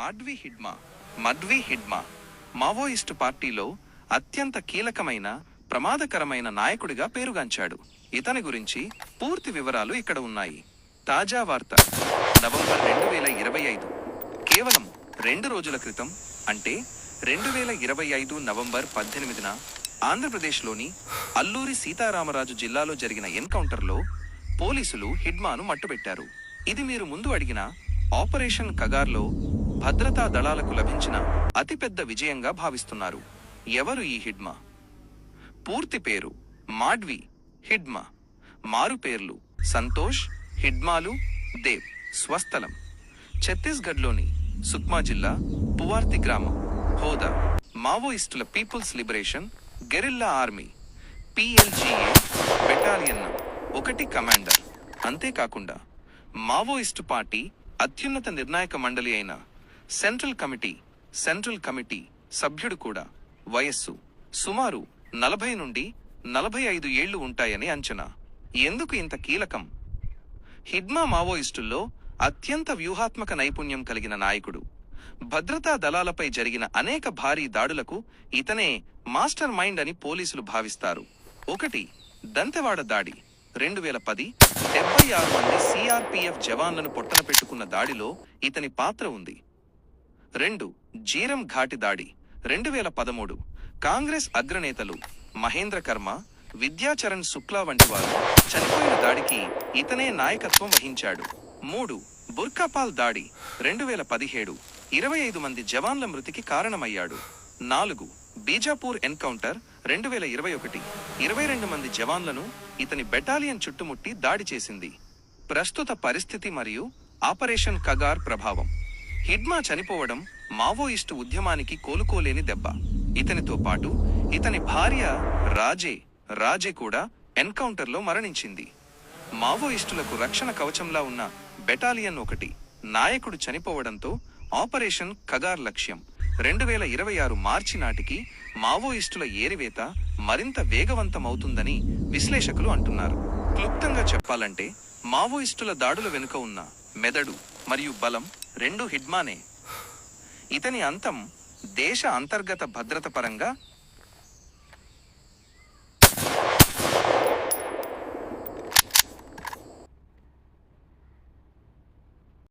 మాడ్వి Hidma Madvi Hidma Maoist పార్టీలో అత్యంత కీలకమైన ప్రమాదకరమైన నాయకుడిగా పేరుగాంచాడు. ఇతని గురించి పూర్తి వివరాలు ఇక్కడ ఉన్నాయి. తాజా వార్త. నవంబర్ రెండు వేల ఇరవై ఐదు. కేవలం రెండు రోజుల క్రితం అంటే రెండు వేల ఇరవై ఐదు నవంబర్ పద్దెనిమిదిన ఆంధ్రప్రదేశ్లోని అల్లూరి సీతారామరాజు జిల్లాలో జరిగిన ఎన్కౌంటర్లో పోలీసులు హిడ్మాను మట్టుబెట్టారు. ఇది మీరు ముందు అడిగిన ఆపరేషన్ కగార్లో భద్రతా దళాలకు లభించిన అతిపెద్ద విజయంగా భావిస్తున్నారు. ఎవరు ఈ హిడ్మా? పూర్తి పేరు మాడ్వి హిడ్మా. మారు పేర్లు సంతోష్ హిడ్మాలు దేవ్. స్వస్థలం ఛత్తీస్గఢ్లోని సుక్మా జిల్లా పువార్తి గ్రామం. హోదా మావోయిస్టుల people's liberation guerrilla army PLGA battalion ఒకటి కమాండర్. అంతేకాకుండా మావోయిస్టు పార్టీ అత్యున్నత నిర్ణాయక మండలి అయిన సెంట్రల్ కమిటీ సెంట్రల్ కమిటీ సభ్యుడు కూడా వయస్సు సుమారు నలభై నుండి నలభై ఐదు ఏళ్ళు ఉంటాయని అంచనా. ఎందుకు ఇంత కీలకం? హిడ్మా మావోయిస్టుల్లో అత్యంత వ్యూహాత్మక నైపుణ్యం కలిగిన నాయకుడు. భద్రతా దళాలపై జరిగిన అనేక భారీ దాడులకు ఇతనే మాస్టర్ మైండ్ అని పోలీసులు భావిస్తారు. ఒకటి దంతెవాడ దాడి. రెండు వేల పది డెబ్బై ఆరు మంది సిఆర్పిఎఫ్ జవాన్లను పొట్టన పెట్టుకున్న దాడిలో ఇతని పాత్ర ఉంది. రెండు జీరం ఘాటి దాడి రెండు వేల పదమూడు కాంగ్రెస్ అగ్రనేతలు మహేంద్ర కర్మ విద్యాచరణ్ శుక్లా వంటి వారు చనిపోయిన దాడికి ఇతనే నాయకత్వం వహించాడు. మూడు బుర్కాపాల్ దాడి రెండు వేల పదిహేడు ఇరవై ఐదు మంది జవాన్ల మృతికి కారణమయ్యాడు. నాలుగు బీజాపూర్ ఎన్కౌంటర్ రెండు వేల ఇరవై ఒకటి ఇరవై రెండు మంది జవాన్లను ఇతని బెటాలియన్ చుట్టుముట్టి దాడి చేసింది. ప్రస్తుత పరిస్థితి మరియు ఆపరేషన్ కగార్ ప్రభావం. హిడ్మా చనిపోవడం మావోయిస్టు ఉద్యమానికి కోలుకోలేని దెబ్బ. ఇతనితో పాటు ఇతని భార్య రాజే రాజే కూడా ఎన్కౌంటర్లో మరణించింది. మావోయిస్టులకు రక్షణ కవచంలా ఉన్న బెటాలియన్ ఒకటి నాయకుడు చనిపోవడంతో ఆపరేషన్ కగార్ లక్ష్యం. రెండు వేల ఇరవై ఆరు మార్చి నాటికి మావోయిస్టుల ఏరివేత మరింత వేగవంతమవుతుందని విశ్లేషకులు అంటున్నారు. క్లుప్తంగా చెప్పాలంటే మావోయిస్టుల దాడుల వెనుక ఉన్న మెదడు మరియు బలం రెండు హిడ్మానే. ఇతని అంతం దేశ అంతర్గత భద్రత పరంగా